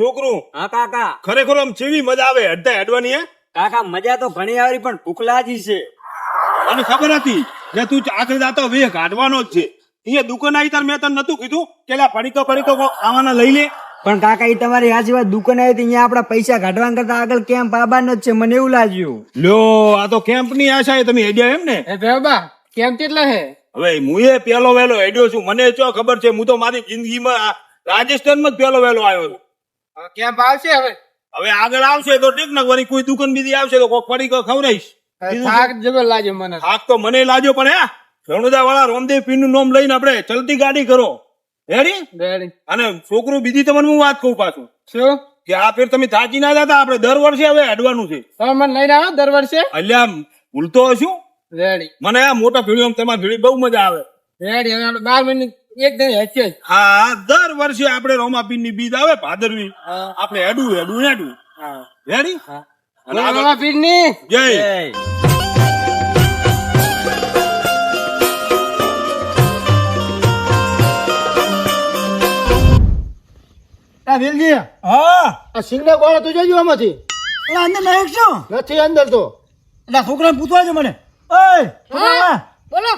છોકરું? હા કાકા. ખરેખર આમ ચેવી મજા આવે અડધા હેડવાની હે કાકા મજા તો ઘણી આવી પણ ભૂખ લાગી છે. મને ખબર હતી કે તું આખરે દાતો વે કાઢવાનો જ છે. અહીંયા દુકાન આવી તાર મેં તને નતું કીધું કે લા તો પડીકો તો આવાના લઈ લે. પણ કાકા એ તમારી સાચી વાત દુકાન આવી હતી અહીંયા આપડા પૈસા કાઢવા કરતા આગળ કેમ પાબાનો જ છે મને એવું લાગ્યું. લ્યો આ તો કેમ્પની આશા એ તમે હેડ્યા એમ ને એ ભેબા કેમ કેટલા હે? હવે હું એ પેલો વેલો હેડ્યો છું મને ચો ખબર છે હું તો મારી જિંદગીમાં આ રાજસ્થાનમાં જ પેલો વેલો આવ્યો છું. કેમ આવશે હવે? હવે આગળ આવશે તો ઠીક ને વળી કોઈ દુકાન બીજી આવશે તો કોક પડીકો ખવડાવીશ થાક જબર લાગે મને. થાક તો મને લાગ્યો પણ હે રણુદા વાળા રોમદેવ પીરનું નામ લઈને આપણે ચલતી ગાડી કરો. રેડી રેડી અને છોકરું બીજી તમને હું વાત કહું પાછું. શું? કે આ ફેર તમે થાકી ના જતા આપણે દર વર્ષે હવે હેડવાનું છે. તમે મને લઈને આવો દર વર્ષે. અલ્યા ભૂલતો હશું? રેડી મને આ મોટા ભીડીઓ તમારી ભીડી બહુ મજા આવે. રેડી બાર મિનિટ એક દિન હેચે હા દર વર્ષે આપણે રોમાપીરની બીજ આવે ભાદરવી. આપણે હેડું હેડું હેડું રેડી? અને આગળ બોલો જય. આ વેલજી હા. આ સિંગના ગોળા તું જોજો આમાંથી? એટલે અંદર શું નથી અંદર તો. એટલે છોકરાને પૂછવા છે મને. ઓય બોલો.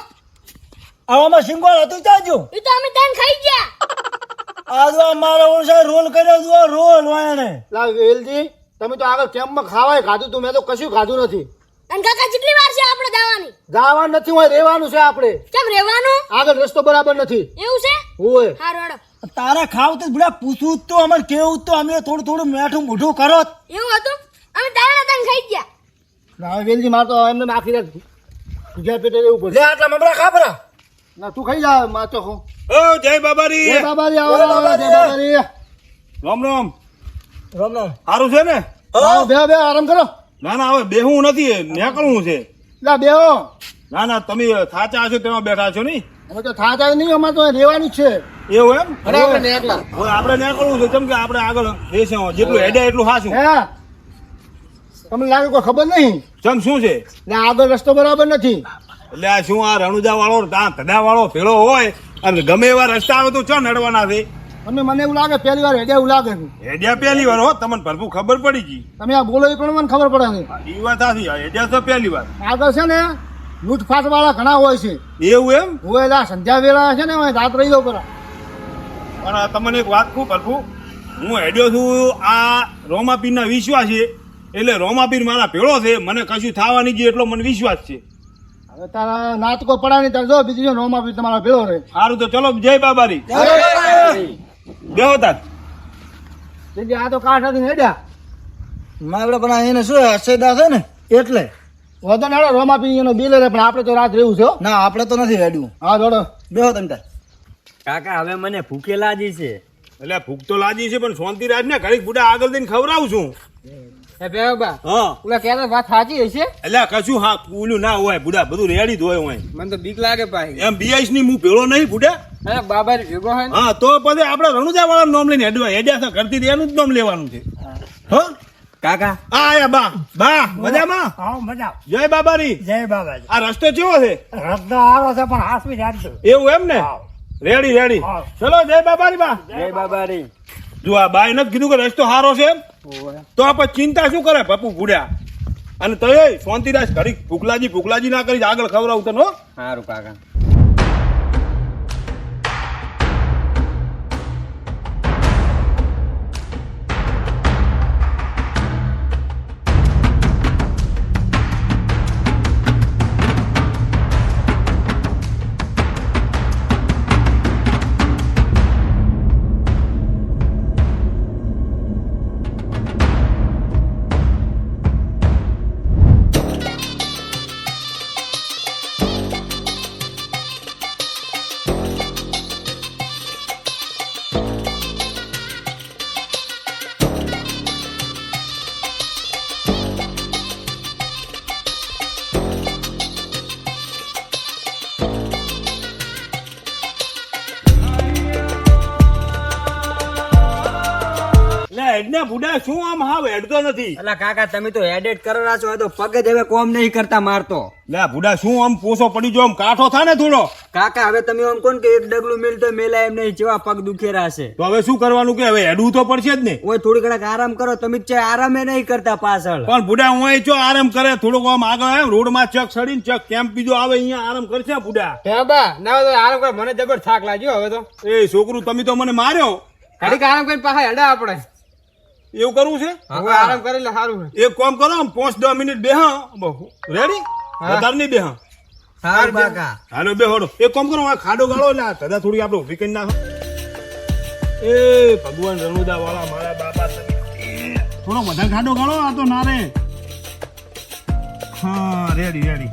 આવામાં સિંગોળ હતું ચાજો એ તો અમે તન ખાઈ ગયા. આજો જો આ મારો રોલ કર્યો જો રોલ વાયણે. લા વેલજી તમે તો આગળ કેમમાં ખાવાય ખાધું તું? મેં તો કશું ખાધું નથી. અને કાકા કેટલી વાર છે આપણે દાવાની? જવાનું નથી હોય રહેવાનું છે આપણે. કેમ રહેવાનું? આગળ રસ્તો બરાબર નથી. એવું છે? હોય. હારું હેડો તારે ખાવ તો બુડા પૂછું જ તો અમાર કેવું તો અમે થોડું થોડું મેઠું મોઢું કરો એવું હતું? અમે તારા તન ખાઈ ગયા. ના વેલજી મારે તો એમને આખી રાત ગુજરાત પેટે એવું લે આટલા મમરા ખાપરા. ના તું ખાઈ જા માં તો હું. ઓ જય બાબારી. જય બાબારી આવો જય બાબારી. રામ રામ. રામ રામ. સારું છે ને? આવો બે બે આરામ કરો. ના ના હવે બેહવું નથી નીકળવું છે. લા બેહો. ના ના તમે થાચા છો તેમાં બેઠા છો નહીં? અમે તો થા થાય નહીં અમારે તો રહેવાનું જ છે. એવું એમ? બરાબર ને હવે આપણે નીકળવું છે કેમ કે આપણે આગળ દેશે જેટલું હેડે એટલું હાશું હે? તમને લાગે કોઈ ખબર નહીં? ચમ શું છે? આગળ રસ્તો બરાબર નથી. એટલે આ શું આ રણુજા વાળો ત્યાં ધડા વાળો ભેળો હોય અને ગમે એવા રસ્તા આવે તો ચો નડવાના છે? તમે મને એવું લાગે પહેલી વાર હેડે એવું લાગે છે. હેડ્યા પહેલી વાર હો તમને ભરપૂર ખબર પડી ગઈ. તમે આ બોલો એ પણ મને ખબર પડે છે. એ વાત સાચી હેડ્યા તો પહેલી વાર. આગળ છે ને લૂંટફાટ વાળા ઘણા હોય છે. એવું એમ? હોય એટલે સંધ્યા વેળા છે ને રાત રહી દો પેલા પણ તમને એક વાત કહું ભરપૂર. હું હેડ્યો છું આ રોમાપીરના વિશ્વાસ છે એટલે રોમાપીર મારા ભેળો છે મને કશું થવા નહીં એટલો મને વિશ્વાસ છે. હવે તારા નાટકો પડા નહીં તાર જો બીજી જો નોમાં બી તમારા ભેળો રહે. સારું તો ચલો જય બાબારી. બેહો તાર. આ તો કાંઠ હતી હેડ્યા. મારે પણ એને શું હસેદા છે ને? એટલે. વધુ હેડો રોમા પી એનો બિલ રે પણ આપણે તો રાત રહેવું છે ના આપણે તો નથી રેડ્યું હા દોડો. બેહો તમે તાર. કાકા હવે મને ભૂખે લાજી છે. એટલે ભૂખ તો લાજી છે પણ શાંતિ રાજ ને. ઘડીક બુડા આગળ દઈને ખવડાવું છું. એ ભેબા હા. ઓલા કહેતા વાત સાચી હશે? એટલે કશું હા ઓલું ના હોય બુડા બધું રેડી જ હોય હોય મને તો બીક લાગે પાછી. એમ બીઆઈસની હું ભેળો નહીં બુડા. અરે બાબા ભેગો હોય હા તો પછી આપણે રણુજા વાળા નામ લઈને હેડવા. હેડ્યા છે એનું જ નામ લેવાનું છે. હો? કાકા. આ આયા બા. બા મજામાં? હા મજા. જય બાબારી જય બાબાજી. આ રસ્તો કેવો છે? રસ્તો છે પણ એવું એમ ને? Ready ready. ચલો જય બાબારી બા. જય બાબારી જો આ બાઈ નથી કીધું કે રસ્તો સારો છે તો આપણે ચિંતા શું કરે પપ્પુ ભૂડ્યા? અને તો શાંતિદાસ ઘડી ભૂખલાજી ભૂખલાજી ના કરી આગળ ખવડાવું તને સારું કાકા. ને બુડા શું આમ હાવ હેડતો નથી? અલા કાકા તમે તો એડિટ કરેલા છો તો પગ જ હવે કોમ નહીં કરતા મારતો. લે બુડા શું આમ પોસો પડી જો આમ કાઠો થાય ને થોડો કાકા હવે તમે આમ કોણ કે એક ડગલું મિલતો મેલા એમ નહીં જેવા પગ દુખેરા છે. તો હવે શું કરવાનું કે હવે હેડવું તો પડશે જ ને. ઓય થોડી ઘણા આરામ કરો તમે જ છે આરામે નહીં કરતા પાછળ. પણ બુડા હું જો આરામ કરે થોડોક આમ આગળ એમ રોડમાં ચક સડીને ચક કેમ્પ બીજો આવે અહીંયા આરામ કરશે બુડા બાબા ના તો આરામ કર મને જબર થાક લાગ્યો હવે તો. એ છોકરું તમે તો મને માર્યો. ઘડીક આરામ કરીને પાછા હેડા આપણે. એવું કરવું છે? હવે આરામ કરે લે સારું છે. એક કામ કરો પાંચ દસ મિનિટ બેહા. રેડી વધારે નહીં બેહા. સારું હાલો બે હોડો એક કામ કરો આ ખાડો ગાળો એટલે દાદા થોડી આપણે ઊભી કરી નાખો. એ ભગવાન રણુદા વાળા મારા બાપા તમે. થોડો વધારે ખાડો ગાળો આ તો ના રે. હા રેડી રેડી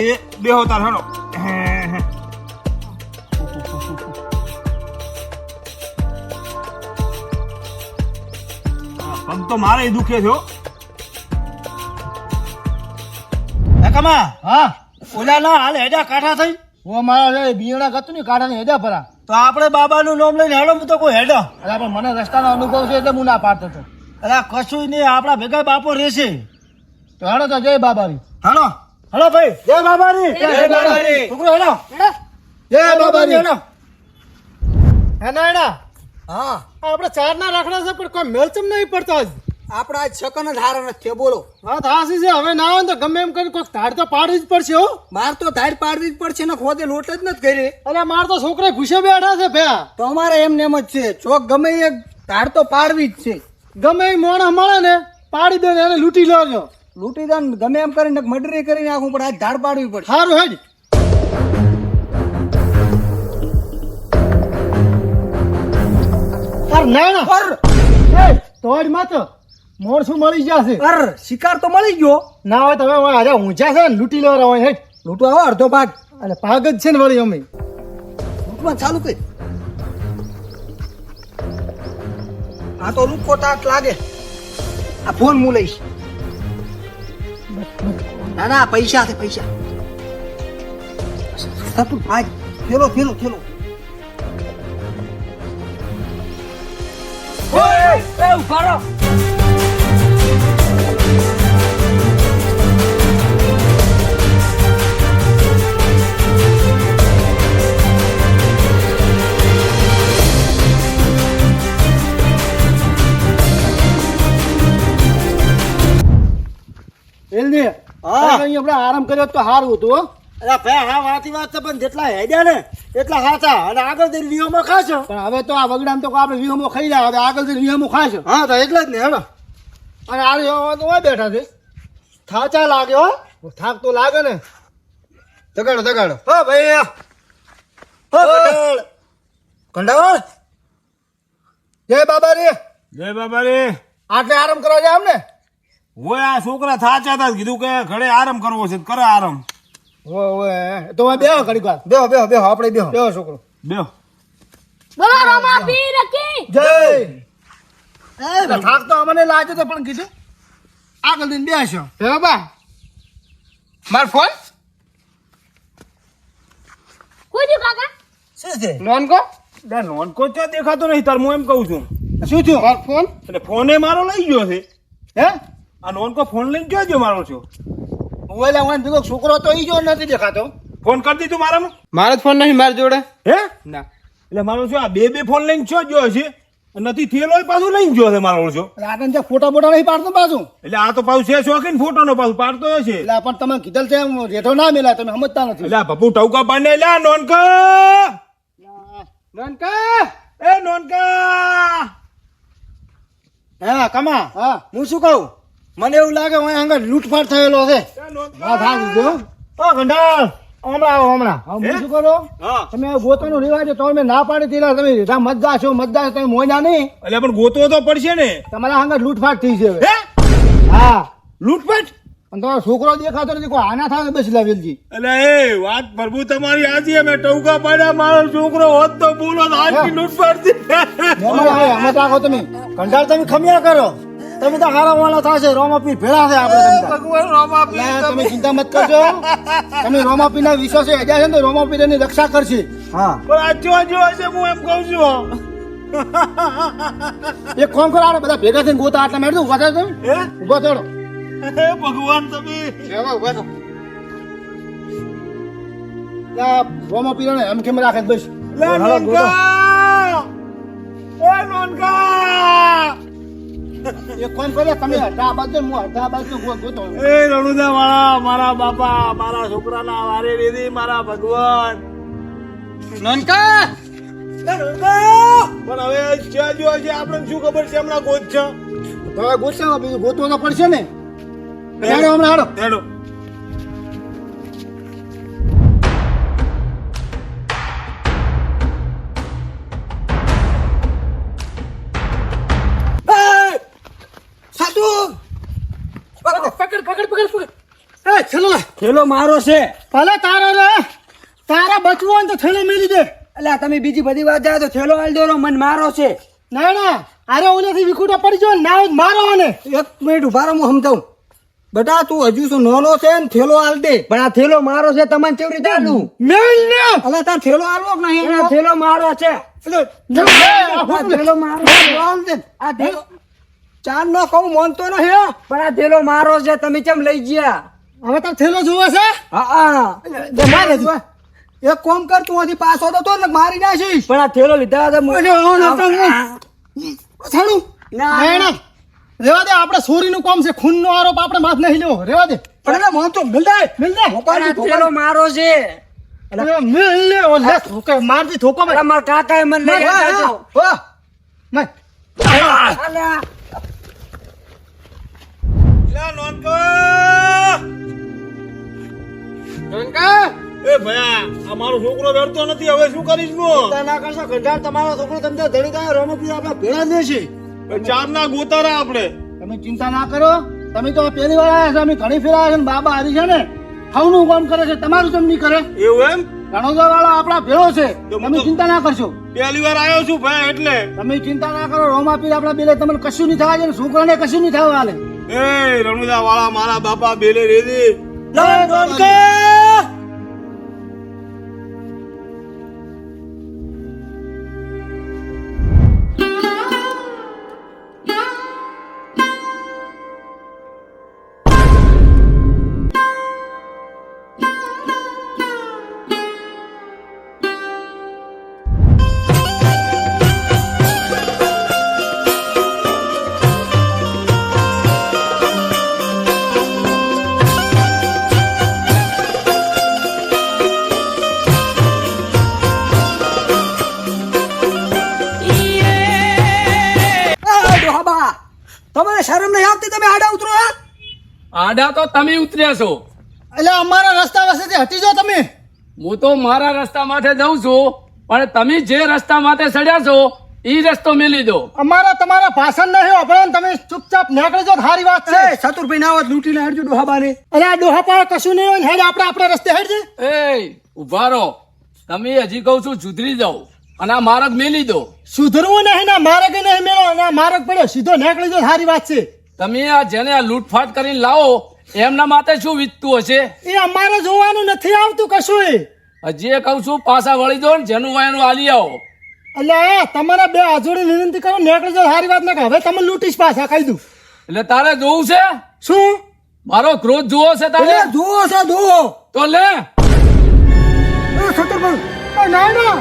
એ બેહો તાર હાલો હે, હે. હા, પગ તો મારે દુખે છે. કમા હા. ઓલા ના હાલ હેડા કાઠા થઈ? હું મારા રે બિયણા ગતું ને કાઢાને હેડા ભરા. તો આપણે બાબાનું નામ લઈને હેડો હું તો કોઈ હેડો. અરે પણ મને રસ્તાનો અનુભવ છે એટલે હું ના પાડતો હતો અરે કશું નહીં આપણા ભેગા બાપો રહેશે. તો હેડો તો જય બાબારી. હાલો. હાલો ભાઈ. જય બાબાની. જય બાબાની. છોકરો હેલો. જય બાબાની. હેલો હેના હેના હા. આપણે ચાર ના રાખડા છે પણ કોઈ મેલચમ નહીં પડતો આજ? આપણા આજ છકન જ હારા નથી બોલો. વાત હાસી છે હવે ના આવે તો ગમે એમ કરીને કોઈ ધાડ તો પાડવી જ પડશે હો. માર તો ધાડ પાડવી જ પડશે ને ખોદે લોટ જ નથી કરી. અરે માર તો છોકરા ઘુસે બેઠા છે ભ્યા. તો અમારે એમ ને એમ જ છે ચોક ગમે એ ધાડ તો પાડવી જ છે. ગમે એ મોણ મળે ને પાડી દે ને એને લૂંટી લેજો લૂંટી દાન ગમે એમ કરીને મર્ડરી કરીને આખું પણ આજ ધાડ પાડવી પડે સારું હેડ. અરે ના ના. એ તોડ મત મોડ મળી જશે અર શિકાર તો મળી ગયો. ના હોય તમે અરે ઊંચા છે ને લૂંટી લેવા હોય હેડ. લૂંટવા આવો અડધો ભાગ. અને ભાગ જ છે ને વળી અમે. લૂંટવા ચાલુ કઈ આ તો લુખો તાક લાગે. આ ફોન હું લઈશ. ના પૈસા છે પૈસા. થતું ભાગ થેલો થેલો થેલો એ ઊભા હા. અહીં આપણે આરામ કર્યો તો સારું હતું હો. અરે ભાઈ હા વાતી વાત છે પણ જેટલા હેડ્યા ને એટલા હાચા. અને આગળ જઈને વિહોમાં ખાશો. પણ હવે તો આ વગડામ તો આપણે વિહોમો ખાઈ જાય હવે આગળ જઈને વિહોમો ખાશો. હા તો એટલે જ ને હેડો. અને આ વિહમો તો હોય બેઠા છે. થાચા લાગે હો. થાક તો લાગે ને. જગાડો જગાડો હો ભાઈ કંડાળ જય બાબા રે જય બાબા રે આટલે આરામ કરવા જાય અમને? ઓય આ છોકરા થાચા હતા કીધું કે ઘરે આરામ કરવો છે કરે આરામ. ઓય ઓય તો બેહો ઘડી વાર. બેહો બેહો બેહો આપણે બેહો. બેહો છોકરો. બેહો. બોલો રામા પી રકી જય. એ થાક તો અમને લાગે તો પણ કીધું. આગળ દિન બેસો હે બા માર ફોન કોઈ દી કાકા? શું છે? નોન કો? નોન કો તો દેખાતો નહીં તાર હું એમ કહું છું. શું થયું? માર ફોન એટલે ફોને મારો લઈ ગયો છે. હે? આ નોનકો ફોન લઈને ક્યાં જો મારો છો? મોબાઈલ વાન ભેગો છોકરો તો ઈ જો નથી દેખાતો. ફોન કરી દીધું મારામાં? મારો જ ફોન નહીં મારી જોડે? હે? ના. એટલે મારો છો આ બે બે ફોન લઈને છો જો છે? નથી થયેલો પાછું લઈને જો છે મારો છો. આગળ ત્યાં ફોટા બોટા નહીં પાડતો પાછું? એટલે આ તો પાછું છે શોખીન ફોટોનો પાછું પાડતો હશે. એટલે પણ તમે કીધેલ છે એમ રેઠો ના મેલા તમે સમજતા નથી. એટલે આ પપ્પુ ટવકા પાડને લ્યા નોનકા નોનકા એ નોનકા હા કમા. હા હું શું કહું? મને એવું લાગે હું આગળ લૂંટફાટ થયેલો છે. ઓ હમણાં આવો હમણાં. હવે શું કરો. તમે આ રિવાજ તો અમે ના પાડી દીધા. તમે રીધા મતદાર છો મતદાર તમે મોયના નહીં. એટલે પણ ગોતવો તો પડશે ને. તમારા આગળ લૂંટફાટ થઈ છે હવે. હે? હા. લૂંટફાટ? અને તમારો છોકરો દેખાતો નથી કોઈ આના થાય બેસી લાવેલજી એટલે એ વાત પ્રભુ તમારી આજે અમે ટૌકા પાડ્યા મારો છોકરો હોત તો બોલો તો લૂંટફાટથી તમે કંડાળ તમે ખમ્યા કરો. તમે તો હારા વાળા થશે રોમાપી ભેળા છે આપણે ભગવાન રોમાપી તમે ચિંતા મત કરજો. તમે રોમાપી ના વિશ્વાસે અજા છે ને તો રોમાપીર એની રક્ષા કરશે. હા. પણ આ જો જો છે હું એમ કહું છું. એક કોણ કરો બધા ભેગા થઈને ગોતા આટલા મેળ દો ઊભા થાય તમે ઊભા થયો ભગવાન તમે. ઊભા થો. ને એમ કેમ રાખે બસ. લે નોનકા. એ નોનકા. એક કામ કરો તમે અડધા બાજુ હું અડધા બાજુ ગોતો એ રણુદા વાળા મારા બાપા મારા છોકરાના વારે દીદી મારા ભગવાન. નોનકા! પણ હવે જ્યાં જો છે? આપણે શું ખબર છે? હમણાં ગોત છે. હવે ગોતશે બીજું ગોતવો પડશે ને. હેડો હમણાં હાડો. હેડો. થેલો મારો છે. ભલે તારો રે. તારા બચવો ને તો થેલો મેલી દે. એટલે તમે બીજી બધી વાત જાય તો થેલો હાલ દો મન મારો છે. ના ના. અરે ઓલેથી વિખુટા પડી ગયો ને મારો ને એક મિનિટ ઊભા રહો હું સમજાવું. બેટા તું હજુ શું નાનો છે ને થેલો હાલ દે. પણ આ થેલો મારો છે તમને કેવી રીતે હાલું મેલ ને. અલે તાર થેલો હાલવો કે નહીં? આ થેલો મારો છે. આ થેલો મારો. આ થેલો ચાર નો કહું માનતો નહીં પણ આ થેલો મારો છે તમે કેમ લઈ ગયા? હવે તો થેલો જોવે છે? હા હા. એક કોમ કર તું હજી પાછો તો તો ને મારી નાખીશ. પણ આ થેલો લીધા હતા આવો ને, ને. ના, ના ના. રેવા દે આપણે ચોરીનું કોમ છે ખૂનનો આરોપ આપણે માથ નહીં લેવો રેવા દે. પણ એટલે મોં તો મિલ દે મિલ દે. થેલો મારો છે. મિલ લે ઓ લે ઠોકે મારથી ઠોકો મે માર કાકાએ મને લઈ માર, ગયા મે અલા નોનકા. નોનકા એ ભયા આ મારો છોકરો બેઠતો નથી હવે શું કરીશ નો ના કરશો ગંધાર તમારો છોકરો તમને ધડી ગયો રમો રોમપી આપણે ભેળા જ છે. ચાર ના ગોતારા આપણે. તમે ચિંતા ના કરો તમે તો પહેલી વાર આવ્યા છો અમે ઘણી ફેરા આવ્યા છે બાબા હારી છે ને ખાવનું કામ કરે છે તમારું કેમ નહીં કરે. એવું એમ? રણોદા વાળા આપણા ભેળો છે તમે ચિંતા ના કરશો. પહેલી વાર આવ્યો છું ભાઈ એટલે. તમે ચિંતા ના કરો રોમા પીર આપણા બેલે તમને કશું નહીં થવા છે છોકરાને કશું નહીં થવા હાલે. એ રણુદા વાળા મારા બાપા બેલે રેદી લે, નોનકા! આડા તો તમે ઉતર્યા છો. એટલે અમારા રસ્તા પાસેથી હટી જાઓ તમે. હું તો મારા રસ્તા માથે જઉં છું પણ તમે જે રસ્તા માથે ચડ્યા છો એ રસ્તો મેલી દો. અમારા તમારા ભાષણ નહીં આપણે તમે ચૂપચાપ નીકળી જાઓ સારી વાત છે. એ, ચતુરભાઈ ના આવત લૂંટીને હટજો ડોહાબાને. અરે આ ડોહા પાડે કશું નહીં હોય હેડ આપણે આપણા રસ્તે હેડજે એ ઊભા રહો. તમે હજી કહું છું સુધરી જાઓ અને આ માર્ગ મેલી દો. સુધરવું નહીં ના માર્ગ નહીં મેળો અને આ માર્ગ પડ્યો. સીધો નીકળી જાઓ સારી વાત છે. તમે આ જેને આ લૂંટફાટ કરીને લાવો એમના માટે શું વીતતું હશે? એ અમારે જોવાનું નથી આવતું કશું હજી એ કહું છું પાછા વળી દો ને જેનું વાયનું આલી આવો. એટલે આ તમારા બે હાજોડી વિનંતી કરો નીકળી સારી વાત ને હવે તમે લૂંટીશ પાછા કહી દઉં. એટલે તારે જોવું છે? શું? મારો ક્રોધ જુઓ છે તારે? જુઓ છે જુઓ. તો લે. ના ના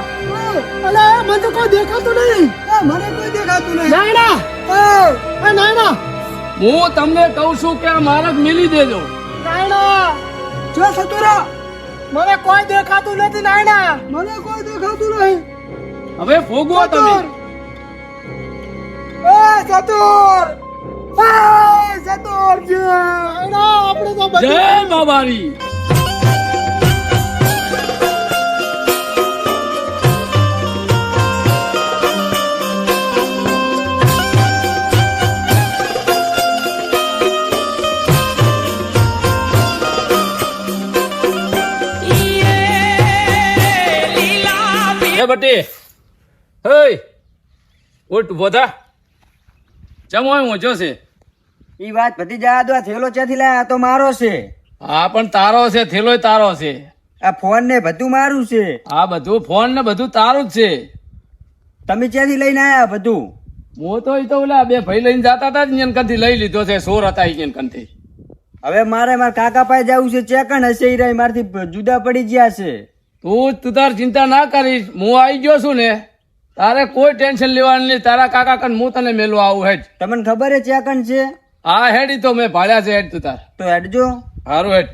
અલે મને તો કોઈ દેખાતું નહીં. મને કોઈ દેખાતું નહીં. ના ના એ, એ ના ના હું તમને કહું છું કે આ માર્ગ મિલી દેજો. ના ના જો સતુરા મને કોઈ દેખાતું નથી ના ના મને કોઈ દેખાતું નહીં. હવે ભોગવો તમે. એ સતુર. એ સતુર. જય. ના આપણે તો બધું જય બાબારી. બટી. હઈ. ઉઠ બોધા ચમ મોજો છે? ઈ વાત જવા દો થેલો ક્યાંથી લાયા? આ તો મારો છે. હા પણ તારો છે થેલોય તારો છે. આ ફોન ને બધું મારું છે. આ બધું ફોન ને બધું તારું જ છે. તમે ક્યાંથી લઈને આયા બધું? હું તો એ તો ઓલા બે ભાઈ લઈને જતા હતા જ કંથી લઈ લીધો છે સોર હતા ઈયન કંથી હવે મારે મારા કાકા પાસે જવું છે ચેકન હશે એ રહી મારથી જુદા પડી ગયા છે. તું તું તાર ચિંતા ના કરીશ. હું આવી ગયો છું ને તારે કોઈ ટેન્શન લેવાનું નહીં. તારા કાકા કન હું તને મેલવા આવું હેડ. તમને ખબર છે ચેકન છે? હા હેડ તો મેં ભાડ્યા છે હેડ તું તાર. તો હેડજો. હારું હેડ.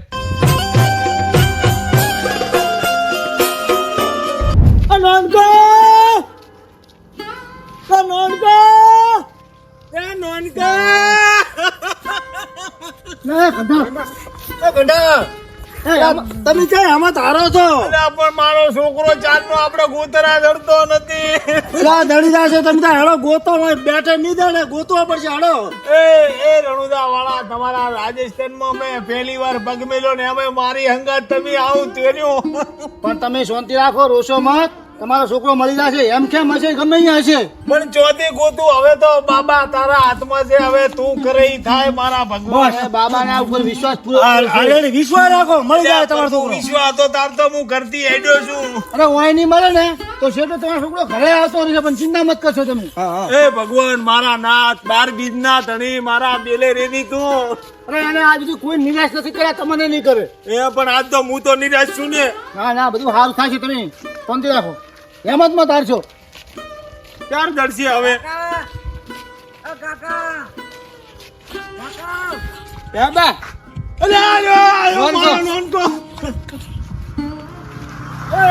ના ગંડા એ ગંડા એ, આમાં- તમે ક્યાં આમાં તારો છો? પણ મારો છોકરો ચાંદનો આપડે ગોતરા ધરતો નથી. દડી જશે તમે ત્યાં હેડો ગોતો હોય બેઠે નહીં દે ગોતવા પડશે હેડો. એ એ રણુદા વાળા તમારા રાજસ્થાનમાં મેં પહેલી વાર પગ મેલ્યો ને અમે મારી હંગાત તમે આવું તેર્યું પણ તમે શાંતિ રાખો રોશો મત. તમારો છોકરો મળી જશે એમ કેમ હશે? ગમે અહીંયા હશે. પણ ચોથી ગોતું હવે તો બાબા તારા હાથમાં છે હવે તું કરે ઈ થાય મારા ભગવાન. બાબાના ઉપર વિશ્વાસ પૂરો વિશ્વાસ રાખો મળી જાય તમારો છોકરો. વિશ્વાસ તો તાર તો હું કરતી હેડ્યો છું. અરે વાય નહીં મળે ને તો છેલ્લે તમારો છોકરો ઘરે આવતો રહેશે પણ ચિંતા મત કરશો તમે. એ ભગવાન મારા નાથ બાર બીજના ધણી મારા બેલે રેડી તું. અરે એને આ બધું કોઈ નિરાશ નથી કર્યા તમને નહીં કરે. એ પણ આજ તો હું તો નિરાશ છું ને. ના ના બધું સારું છે તમે શાંતિ રાખો. એમ જ માં તારશો ક્યારે જડશે હવે? બા. અલે આયો, આયો, મારો નોનકો. એ,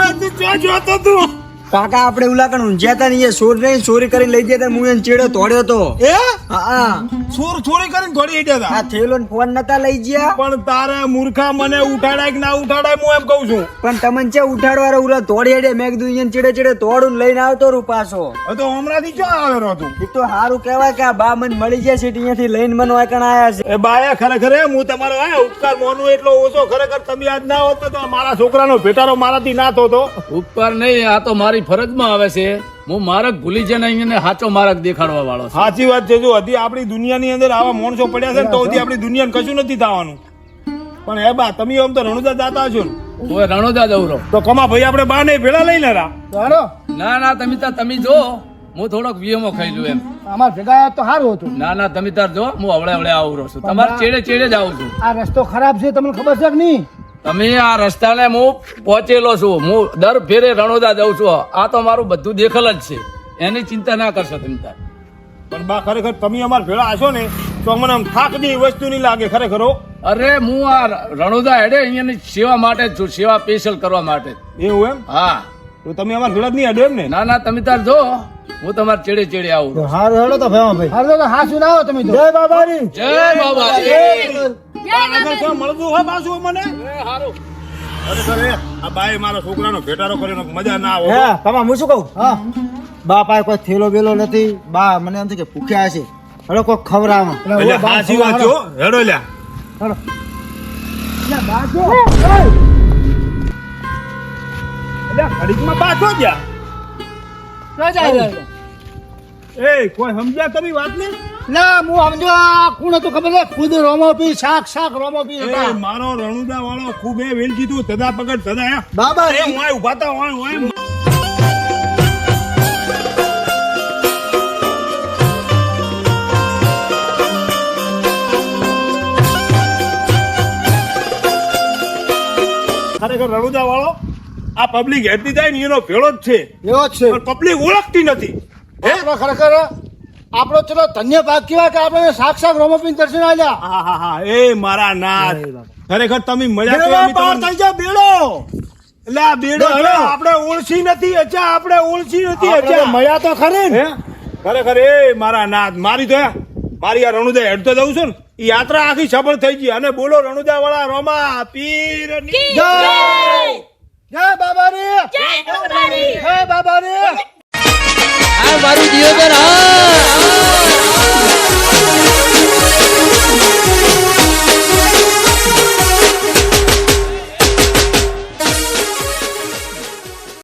એ, તું જોતો તું કાકા આપણે ઉલાકણ ઊંઝ્યા હતા ને એ ચોર નહીં ચોરી કરીને લઈ ગયા હું એને ચેડો તોડ્યો તો. એ? હા હા. ચોર ચોરી કરીને તોડી હેડ્યા હતા? આ થેલો ને ફોન નતા લઈ ગયા. પણ તારે મૂર્ખા મને ઉઠાડાય કે ના ઉઠાડાય હું એમ કહું છું. પણ તમને છે ઉઠાડવા ઉલા તોડી હેડે મેં કીધું એને ચેડે ચેડે તોડું લઈને આવતો રૂ પાછો. તો હમણાંથી ક્યાં આવેલો તું? એ તો સારું કહેવાય કે આ બા મને મળી ગયા છે અહીંયાથી લઈને મને વાકણ આયા છે. એ બાયા ખરેખર હું તમારો આ ઉપકાર મોનું એટલો ઓછો ખરેખર તમે આજ ના હોત તો મારા છોકરાનો ભેટારો મારાથી ના થતો. ઉપર નહીં આ તો મારી ફરજમાં આવે છે હું માર્ગ ભૂલી જઈને અહીંયા સાચો માર્ગ દેખાડવા વાળો સાચી વાત છે જો હજી આપણી દુનિયાની અંદર આવા માણસો પડ્યા છે ને તો હજી આપણી દુનિયાને કશું નથી થવાનું. પણ એ બા તમે આમ તો રણુદા દાતા છો ને. રણોદા જવું તો કમા ભાઈ આપણે બા ને ભેળા લઈ લેરા હાલો. ના ના તમે તા તમે જો હું થોડોક વીએમઓ ખાઈ લઉં એમ. અમાર ભેગા તો સારું હતું. ના ના તમે તાર જો હું હવળે હવળે આવું રહું છું. તમારે ચેડે ચેડે જ આવું છું. આ રસ્તો ખરાબ છે તમને ખબર છે કે નહીં? તમે આ રસ્તાને હું પહોંચેલો છું. હું દર ફેરે રણોદા જાઉં છું. આ તો મારું બધું દેખલ જ છે. એની ચિંતા ના કરશો તમે તાર. પણ બા ખરેખર તમે અમાર ભેળા હશો ને તો મને આમ થાક જેવી વસ્તુ નહીં લાગે ખરેખર અરે હું આ રણોદા હેડે અહીંયાની સેવા માટે જ છું સેવા સ્પેશિયલ કરવા માટે. એવું એમ? હા. તો તમે અમાર ભેળા જ નહીં હેડો એમ ને? ના ના તમે તાર જો. હું તમારે ચેડે ચેડે આવું હાર હેડો તો ભાઈ. હારું તો હા શું ના આવો તમે જય બાબાની જય બાબા આગળ ક્યાં મળતું હોય પાછું મને અરે સર આ બાઈ મારા છોકરાનો ભેટારો કરીને મજા ના આવે. હે કમા હું શું કહું? હા. બા પાસે કોઈ થેલો બેલો નથી. બા મને એમ થાય કે ભૂખ્યા છે. હેડો કોઈ ખવડાવો એટલે સાચી વાત જો હેડો લ્યા. એટલે ઘડીકમાં પાછો ગયા એ કોઈ સમજ્યા તમે વાત ને ના હું સમજો કોણ હતું ખબર છે? ખુદ રોમોપી શાક શાક રોમોપી એ હતા. મારો રણુદા વાળો ખૂબ એ વેલ કીધું તદા પકડ તદા બાબા એ હું ઊભા તા હું હું ખરેખર રણુદા વાળો આ પબ્લિક હેડતી થાય ને એનો ભેળો જ છે. એવો જ છે. પણ પબ્લિક ઓળખતી નથી. હે? ખરેખર? આપણો ચલો ધન્ય ભાગ કેવા કે આપણે સાક્ષાત રોમોપિન રોમોપી દર્શન આલ્યા. હા હા હા એ મારા નાથ. ખરેખર તમે મજા કરી, પાર થઈ જા બેડો એટલે આ બેડો. આપણે ઓળખી નથી અચ્છા આપણે ઓળખી નથી અચ્છા. મજા તો ખરે ને. ખરેખર એ મારા નાથ. મારી તો હે, મારી આ રણુદા હેડતો જવું છું ને. યાત્રા આખી સફળ થઈ ગઈ. અને બોલો રણુદા વાળા રોમા પીર જય! જય બાબાની જય બાબાની જય બાબાની આ મારું દિયોદર હા.